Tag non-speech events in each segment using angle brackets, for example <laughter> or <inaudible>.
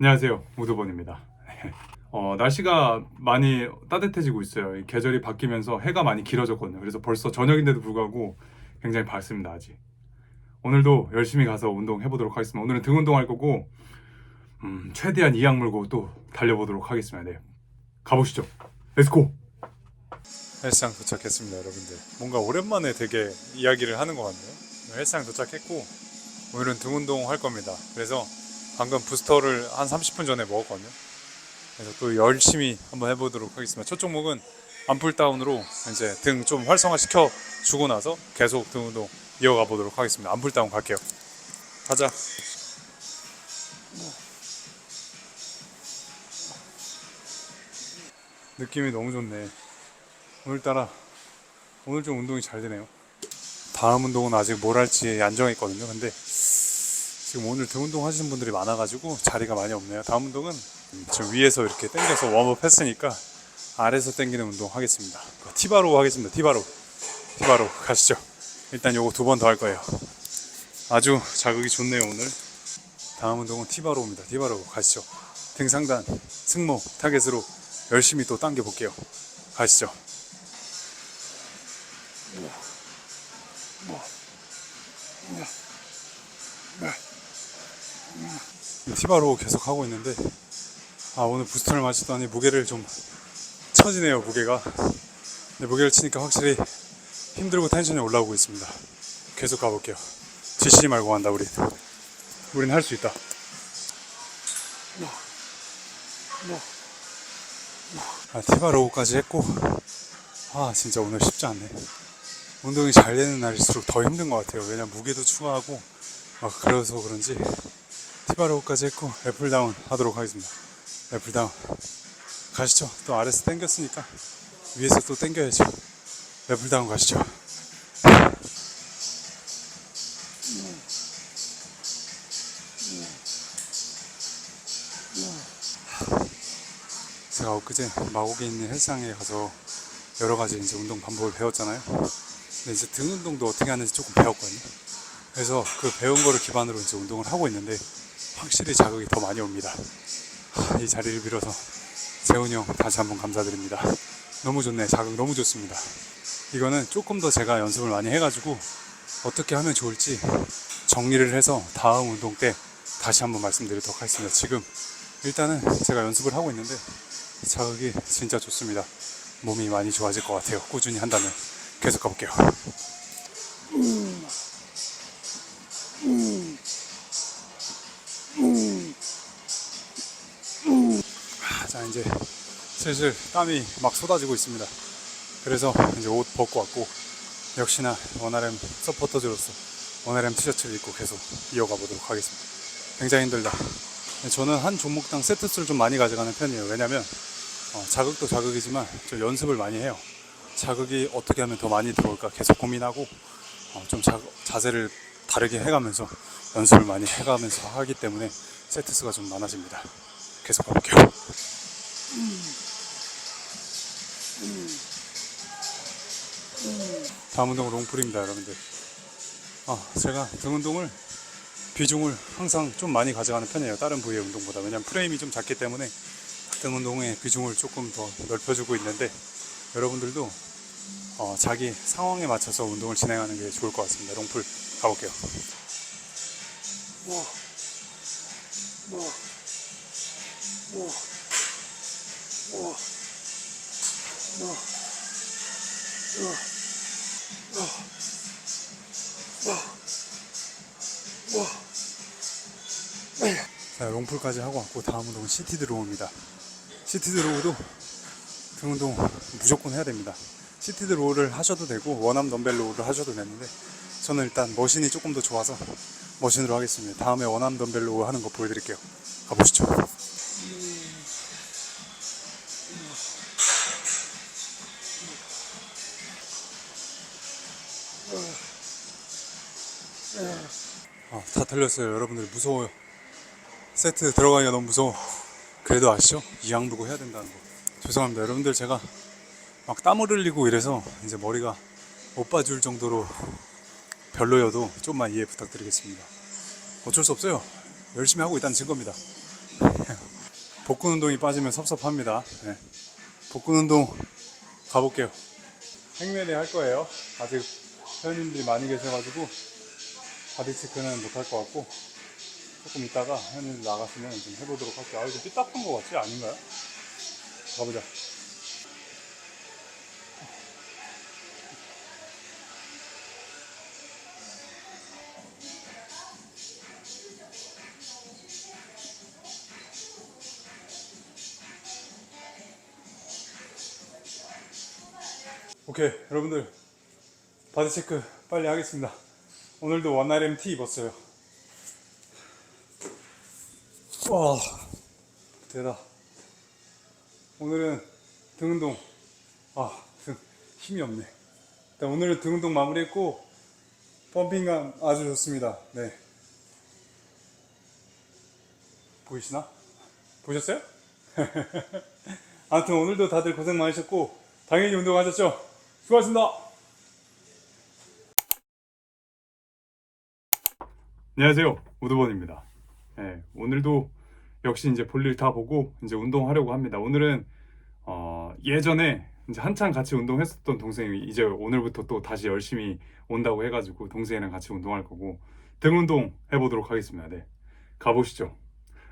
안녕하세요. 우드본입니다. <laughs> 어, 날씨가 많이 따뜻해지고 있어요. 이 계절이 바뀌면서 해가 많이 길어졌거든요. 그래서 벌써 저녁인데도 불구하고 굉장히 밝습니다, 아직. 오늘도 열심히 가서 운동해 보도록 하겠습니다. 오늘은 등 운동할 거고, 음, 최대한 이악 물고 또 달려보도록 하겠습니다. 네. 가보시죠. 렛츠고! 헬스장 도착했습니다, 여러분들. 뭔가 오랜만에 되게 이야기를 하는 것 같네요. 헬스장 도착했고, 오늘은 등 운동 할 겁니다. 그래서 방금 부스터를 한 30분 전에 먹었거든요. 그래서 또 열심히 한번 해보도록 하겠습니다. 첫 종목은 암풀 다운으로 이제 등 좀 활성화 시켜 주고 나서 계속 등 운동 이어가 보도록 하겠습니다. 암풀 다운 갈게요. 가자. 느낌이 너무 좋네. 오늘따라 오늘 좀 운동이 잘 되네요. 다음 운동은 아직 뭘 할지 안 정했거든요. 근데 지금 오늘 등 운동 하시는 분들이 많아가지고 자리가 많이 없네요. 다음 운동은 지금 위에서 이렇게 당겨서 웜업 했으니까 아래에서 당기는 운동 하겠습니다. 티바로 하겠습니다. 티바로. 티바로 가시죠. 일단 요거 두 번 더 할 거예요. 아주 자극이 좋네요, 오늘. 다음 운동은 티바로입니다. 티바로 가시죠. 등 상단, 승모, 타겟으로 열심히 또 당겨 볼게요. 가시죠. 티바로 계속 하고 있는데 아 오늘 부스터를 마시더니 무게를 좀 처지네요 무게가. 근데 무게를 치니까 확실히 힘들고 텐션이 올라오고 있습니다. 계속 가볼게요. 지치지 말고 간다 우리 우린 할 수 있다. 아, 티바로우까지 했고 아 진짜 오늘 쉽지 않네. 운동이 잘 되는 날일수록 더 힘든 것 같아요. 왜냐면 무게도 추가하고 막 그래서 그런지 티바로우까지 했고 애플다운 하도록 하겠습니다. 애플다운. 가시죠. 또 아래서 당겼으니까 위에서 또 당겨야죠. 애플다운 가시죠. 제가 엊그제 마곡에 있는 헬스장에 가서 여러 가지 이제 운동 방법을 배웠잖아요. 근데 이제 등 운동도 어떻게 하는지 조금 배웠거든요. 그래서 그 배운 거를 기반으로 이제 운동을 하고 있는데 확실히 자극이 더 많이 옵니다. 하, 이 자리를 빌어서 재훈이 형 다시 한번 감사드립니다. 너무 좋네. 자극 너무 좋습니다. 이거는 조금 더 제가 연습을 많이 해가지고 어떻게 하면 좋을지 정리를 해서 다음 운동 때 다시 한번 말씀드리도록 하겠습니다. 지금 일단은 제가 연습을 하고 있는데 자극이 진짜 좋습니다. 몸이 많이 좋아질 것 같아요. 꾸준히 한다면 계속 가볼게요. 아, 자 이제 슬슬 땀이 막 쏟아지고 있습니다. 그래서 이제 옷 벗고 왔고 역시나 원RM 서포터즈로서 원RM 티셔츠를 입고 계속 이어가 보도록 하겠습니다. 굉장히 힘들다. 저는 한 종목당 세트 수를 좀 많이 가져가는 편이에요. 왜냐면 어, 자극도 자극이지만 좀 연습을 많이 해요. 자극이 어떻게 하면 더 많이 들어올까 계속 고민하고 어, 좀 자, 자세를 다르게 해가면서 연습을 많이 해가면서 하기 때문에 세트 수가 좀 많아집니다. 계속 가볼게요. 다음 운동은 롱풀입니다, 여러분들. 아, 제가 등 운동을 비중을 항상 좀 많이 가져가는 편이에요. 다른 부위의 운동보다. 왜냐면 프레임이 좀 작기 때문에 등 운동의 비중을 조금 더 넓혀주고 있는데 여러분들도 어, 자기 상황에 맞춰서 운동을 진행하는 게 좋을 것 같습니다. 롱풀 가볼게요. 자, 롱풀까지 하고 왔고 다음 운동은 CT 드로우입니다. CT 드로우도 등 운동 무조건 해야 됩니다. CT 드로우를 하셔도 되고 원암 덤벨 로우를 하셔도 되는데 저는 일단 머신이 조금 더 좋아서 머신으로 하겠습니다. 다음에 원암 덤벨 로우 하는 거 보여드릴게요. 가보시죠. 아, 다 털렸어요. 여러분들 무서워요. 세트 들어가기가 너무 무서워. 그래도 아시죠? 이악 물고 해야 된다는 거. 죄송합니다. 여러분들 제가 막 땀을 흘리고 이래서 이제 머리가 못 봐줄 정도로 별로여도 좀만 이해 부탁드리겠습니다. 어쩔 수 없어요. 열심히 하고 있다는 증거입니다. <laughs> 복근 운동이 빠지면 섭섭합니다. 네. 복근 운동 가볼게요. 행매리 할 거예요. 아직 회원님들이 많이 계셔가지고 바디 체크는 못할 것 같고 조금 있다가 회원님들 나갔으면 좀 해보도록 할게요. 아 이거 삐딱한 거 같지? 아닌가요? 가보자. 오케이 여러분들 바디 체크 빨리 하겠습니다 오늘도 원RM 티 입었어요 와 대다 오늘은 등 운동 아 등 힘이 없네 일단 오늘은 등 운동 마무리했고 펌핑감 아주 좋습니다 네 보이시나? 보셨어요? <laughs> 아무튼 오늘도 다들 고생 많으셨고 당연히 운동하셨죠? 수고하셨습니다. 안녕하세요. 우드본입니다. 네, 오늘도 역시 이제 볼일 다 보고 이제 운동하려고 합니다. 오늘은 어, 예전에 이제 한창 같이 운동했었던 동생이 이제 오늘부터 또 다시 열심히 온다고 해가지고 동생이랑 같이 운동할 거고 등 운동 해보도록 하겠습니다. 네, 가보시죠.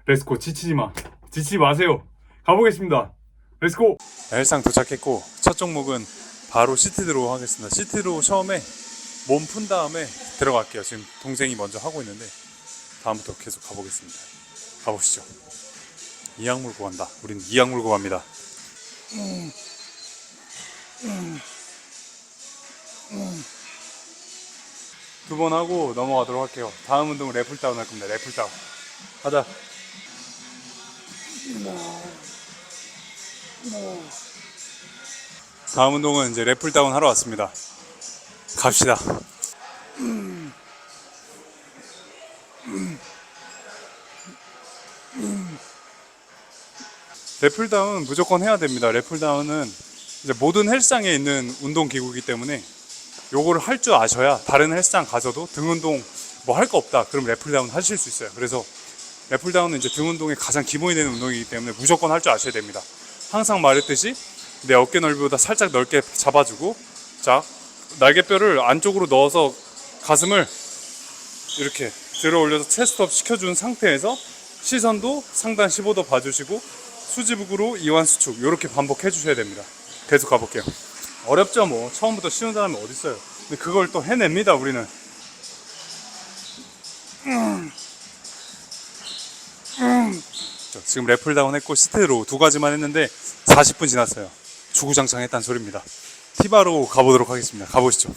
렛츠고 지치지 마. 지치지 마세요. 가보겠습니다. 렛츠고. 헬상 도착했고 첫 종목은 바로 시트드로우 하겠습니다. 시트드로우 처음에 몸 푼 다음에 들어갈게요. 지금 동생이 먼저 하고 있는데 다음부터 계속 가보겠습니다. 가보시죠. 이악 물고 간다. 우린 이악 물고 갑니다. 두번 하고 넘어가도록 할게요. 다음 운동은 래플다운 할 겁니다. 래플다운. 가자. 다음 운동은 이제 래플다운 하러 왔습니다. 갑시다. 래플다운 무조건 해야 됩니다. 래플다운은 이제 모든 헬스장에 있는 운동 기구이기 때문에 요거를 할 줄 아셔야 다른 헬스장 가서도 등 운동 뭐 할 거 없다. 그럼 래플다운 하실 수 있어요. 그래서 래플다운은 이제 등 운동의 가장 기본이 되는 운동이기 때문에 무조건 할 줄 아셔야 됩니다. 항상 말했듯이 내 어깨 넓이보다 살짝 넓게 잡아주고 자 날개뼈를 안쪽으로 넣어서 가슴을 이렇게 들어 올려서 체스트업 시켜준 상태에서 시선도 상단 15도 봐주시고 수지북으로 이완 수축 이렇게 반복해 주셔야 됩니다. 계속 가볼게요. 어렵죠 뭐 처음부터 쉬운 사람이 어디 있어요. 근데 그걸 또 해냅니다 우리는. 자, 지금 래플다운 했고 시트로 두 가지만 했는데 40분 지났어요. 주구장창했다는 소리입니다. 티바로 가보도록 하겠습니다. 가보시죠.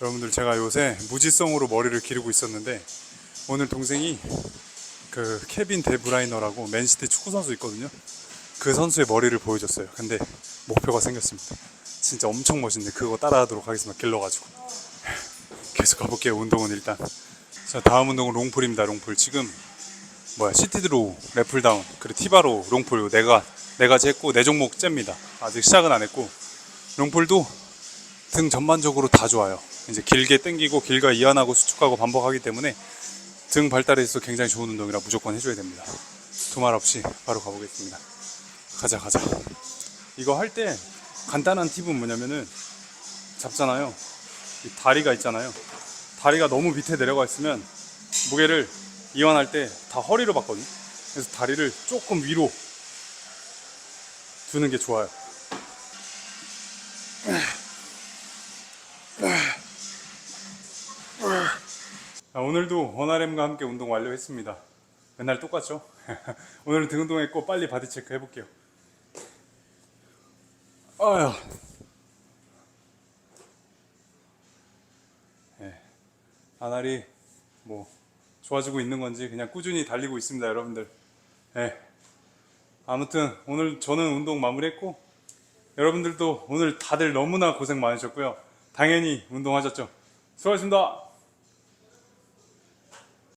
여러분들 제가 요새 무지성으로 머리를 기르고 있었는데 오늘 동생이 그 케빈 데브라이너라고 맨시티 축구 선수 있거든요. 그 선수의 머리를 보여줬어요. 근데 목표가 생겼습니다. 진짜 엄청 멋있는데 그거 따라하도록 하겠습니다. 길러가지고 계속 가볼게요. 운동은 일단 자 다음 운동은 롱풀입니다. 롱풀 지금 뭐야 시티드로우, 래플다운, 그리고 티바로, 롱풀 네가 네 가지 했고 네 종목 잽니다. 아직 시작은 안 했고 롱풀도 등 전반적으로 다 좋아요. 이제 길게 당기고 길가 이완하고 수축하고 반복하기 때문에 등 발달에 있어 굉장히 좋은 운동이라 무조건 해줘야 됩니다. 두말 없이 바로 가보겠습니다. 가자 가자. 이거 할 때 간단한 팁은 뭐냐면은 잡잖아요. 이 다리가 있잖아요. 다리가 너무 밑에 내려가 있으면 무게를 이완할 때 다 허리로 받거든요. 그래서 다리를 조금 위로 두는 게 좋아요. 자, 오늘도 원RM과 함께 운동 완료했습니다. 맨날 똑같죠? <laughs> 오늘은 등 운동했고 빨리 바디 체크 해볼게요. 아야. 아날이 뭐 좋아지고 있는 건지 그냥 꾸준히 달리고 있습니다, 여러분들. 네. 아무튼 오늘 저는 운동 마무리했고 여러분들도 오늘 다들 너무나 고생 많으셨고요. 당연히 운동하셨죠. 수고하셨습니다.